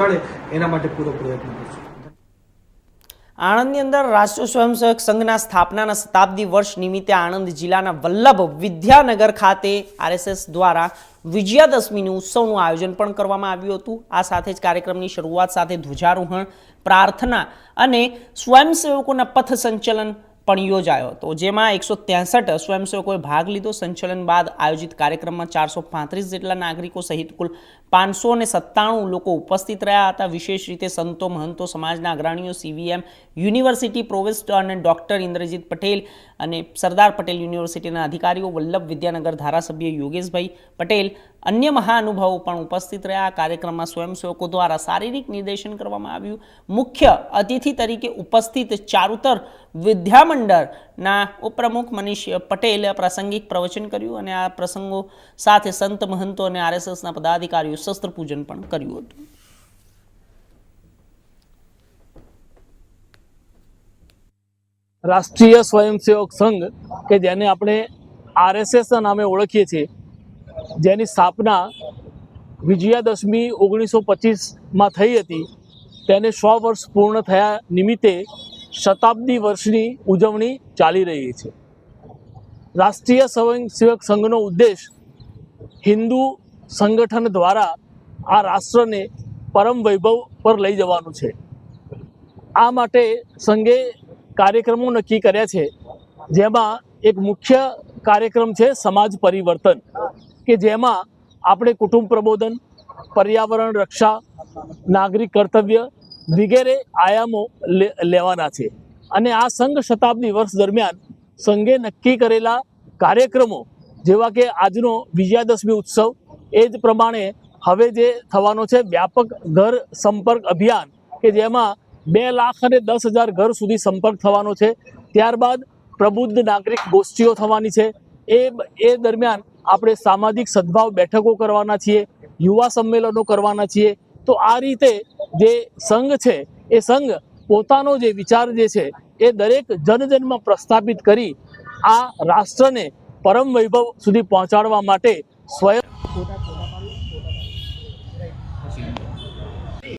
મળે એના માટે પૂરો પ્રયત્ન કરશું. આણંદની અંદર રાષ્ટ્રીય સ્વયંસેવક સંઘના સ્થાપનાના શતાબ્દી વર્ષ નિમિત્તે આણંદ જિલ્લાના વલ્લભ વિદ્યાનગર ખાતે આરએસએસ દ્વારા વિજયાદશમીનું ઉત્સવનું આયોજન પણ કરવામાં આવ્યું હતું. આ સાથે જ કાર્યક્રમની શરૂઆત સાથે ધ્વજારોહણ, પ્રાર્થના અને સ્વયંસેવકોના પથ સંચલન પણ યોજાયો હતો. જેમાં એકસો ત્રેસઠ સ્વયંસેવકોએ ભાગ લીધો. સંચલન બાદ આયોજિત કાર્યક્રમમાં ચારસો પાંત્રીસ જેટલા નાગરિકો સહિત કુલ પાંચસો અને સત્તાણું લોકો ઉપસ્થિત રહ્યા હતા. વિશેષ રીતે સંતો, મહંતો, સમાજના અગ્રણીઓ સીવીએમ યુનિવર્સિટી પ્રોવેસ્ટ અને ડોક્ટર ઇન્દ્રજીત પટેલ અને સરદાર પટેલ યુનિવર્સિટીના અધિકારીઓ, વલ્લભ વિદ્યાનગર ધારાસભ્ય યોગેશભાઈ પટેલ, અન્ય મહાનુભાવો પણ ઉપસ્થિત રહ્યા. આ કાર્યક્રમમાં સ્વયંસેવકો દ્વારા શારીરિક નિર્દેશન કરવામાં આવ્યું. મુખ્ય અતિથિ તરીકે ઉપસ્થિત ચારુતર વિદ્યામંડળના ઉપપ્રમુખ મનીષ પટેલે પ્રાસંગિક પ્રવચન કર્યું અને આ પ્રસંગો સાથે સંત મહંતો અને આરએસએસના પદાધિકારીઓ શસ્ત્ર પણ કર્યું હતું. રાષ્ટ્રીય સ્વયંસેવક સંઘ, કે જેને આપણે આરએસએસના નામે ઓળખીએ છીએ, જેની સ્થાપના વિજયાદશમી ઓગણીસો પચીસમાં થઈ હતી, તેને સો વર્ષ પૂર્ણ થયા નિમિત્તે શતાબ્દી વર્ષની ઉજવણી ચાલી રહી છે. રાષ્ટ્રીય સ્વયંસેવક સંઘનો ઉદ્દેશ હિન્દુ સંગઠન દ્વારા આ રાષ્ટ્રને પરમ વૈભવ પર લઈ જવાનું છે. આ માટે સંઘે કાર્યક્રમો નક્કી કર્યા છે. જેમાં એક મુખ્ય કાર્યક્રમ છે સમાજ પરિવર્તન, કે જેમાં આપણે કુટુંબ પ્રબોધન, પર્યાવરણ રક્ષા, નાગરિક કર્તવ્ય વગેરે આયામો લેવાના છે. અને આ સંઘ શતાબ્દી વર્ષ દરમિયાન સંઘે નક્કી કરેલા કાર્યક્રમો, જેવા કે આજનો વિજયાદશમી ઉત્સવ, એ જ પ્રમાણે હવે જે થવાનો છે વ્યાપક ઘર સંપર્ક અભિયાન, કે જેમાં બે લાખ અને દસ હજાર ઘર સુધી સંપર્ક થવાનો છે. ત્યારબાદ પ્રબુદ્ધ નાગરિક ગોષ્ઠીઓ થવાની છે. એ એ દરમિયાન આપણે સામાજિક સદભાવ બેઠકો કરવાના છીએ, યુવા સંમેલનો કરવાના છીએ. તો આ રીતે જે સંઘ છે, એ સંઘ પોતાનો જે વિચાર જે છે, એ દરેક જનજનમાં પ્રસ્થાપિત કરી આ રાષ્ટ્રને પરમ વૈભવ સુધી પહોંચાડવા માટે સ્વયં